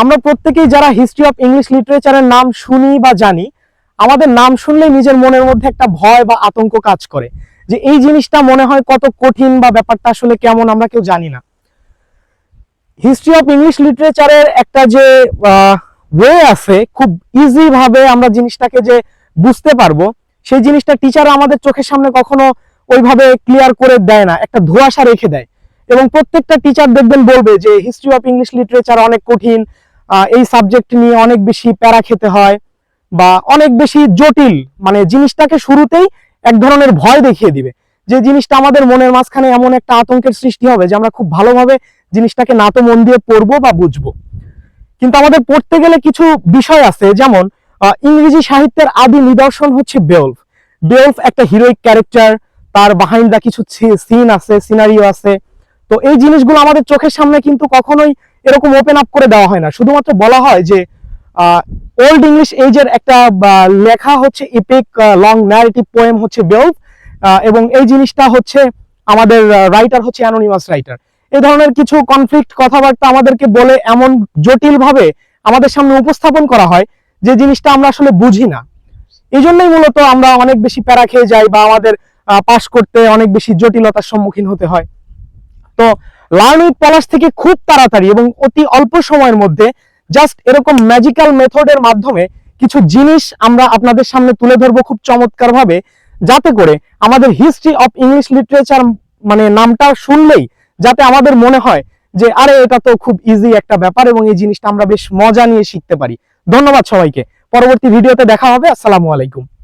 আমরা প্রত্যেকেই যারা হিস্ট্রি অফ ইংলিশ লিটারেচারের নাম শুনি বা জানি, আমাদের নাম শুনলেই নিজের মনের মধ্যে একটা ভয় বা আতঙ্ক কাজ করে যে এই জিনিসটা মনে হয় কত কঠিন বা ব্যাপারটা আসলে কেমন আমরা কেউ জানি না। হিস্ট্রি অফ ইংলিশ লিটারেচারের একটা যে ওয়ে আছে, খুব ইজি ভাবে আমরা জিনিসটাকে যে বুঝতে পারব, সেই জিনিসটা টিচার আমাদের চোখের সামনে কখনো ওইভাবে ক্লিয়ার করে দেয় না, একটা ধোঁয়াশা রেখে দেয়। এবং প্রত্যেকটা টিচার দেখবেন বলবে যে হিস্ট্রি অফ ইংলিশ লিটারেচার অনেক কঠিন এই সাবজেক্ট নিয়ে অনেক বেশি প্যারা খেতে হয় বা অনেক বেশি জটিল মানে জিনিসটাকে শুরুতেই এক ধরনের ভয় দেখিয়ে দিবে। যে জিনিসটা আমাদের মনের মাঝখানে এমন একটা আতঙ্কের সৃষ্টি হবে যে আমরা খুব ভালোভাবে জিনিসটাকে না তো মন দিয়ে পড়ব বা বুঝব। কিন্তু আমাদের পড়তে গেলে কিছু বিষয় আছে, যেমন ইংরেজি সাহিত্যের আদি নিদর্শন হচ্ছে বেওলফ। বেওলফ একটা হিরোইক ক্যারেক্টার তার বাহাইন্ড কিছু সিন আছে সিনারিও আছে। তো এই জিনিসগুলো আমাদের চোখের সামনে কিন্তু কখনোই এরকম ওপেন আপ করে দেওয়া হয় না। শুধুমাত্র বলা হয় যে ওল্ড ইংলিশ এইজের একটা লেখা হচ্ছে ইপিক লং ন্যারেটিভ পোয়েম হচ্ছে বেওলফ এবং এই জিনিসটা হচ্ছে আমাদের রাইটার হচ্ছে অ্যানোনিমাস রাইটার এই ধরনের কিছু কনফ্লিক্ট কথাবার্তা আমাদেরকে বলে এমন জটিল ভাবে আমাদের সামনে উপস্থাপন করা হয় যে জিনিসটা আমরা আসলে বুঝি না। এই জন্যই মূলত আমরা অনেক বেশি প্যারা খেয়ে যাই বা আমাদের পাশ করতে অনেক বেশি জটিলতার সম্মুখীন হতে হয়। তো লার্ন উইথ পলাশ থেকে খুব তাড়াতাড়ি এবং অতি অল্প সময়ের মধ্যে জাস্ট এরকম ম্যাজিক্যাল মেথডের মাধ্যমে কিছু জিনিস আমরা আপনাদের সামনে তুলে ধরবো খুব চমৎকার ভাবে যাতে করে আমাদের হিস্ট্রি অফ ইংলিশ লিটারেচার মানে নামটা শুনলেই যাতে আমাদের মনে হয় যে, আরে, এটা তো খুব ইজি একটা ব্যাপার এবং এই জিনিসটা আমরা বেশ মজা নিয়ে শিখতে পারি। ধন্যবাদ সবাইকে। পরবর্তী ভিডিওতে দেখা হবে। আসসালামু আলাইকুম।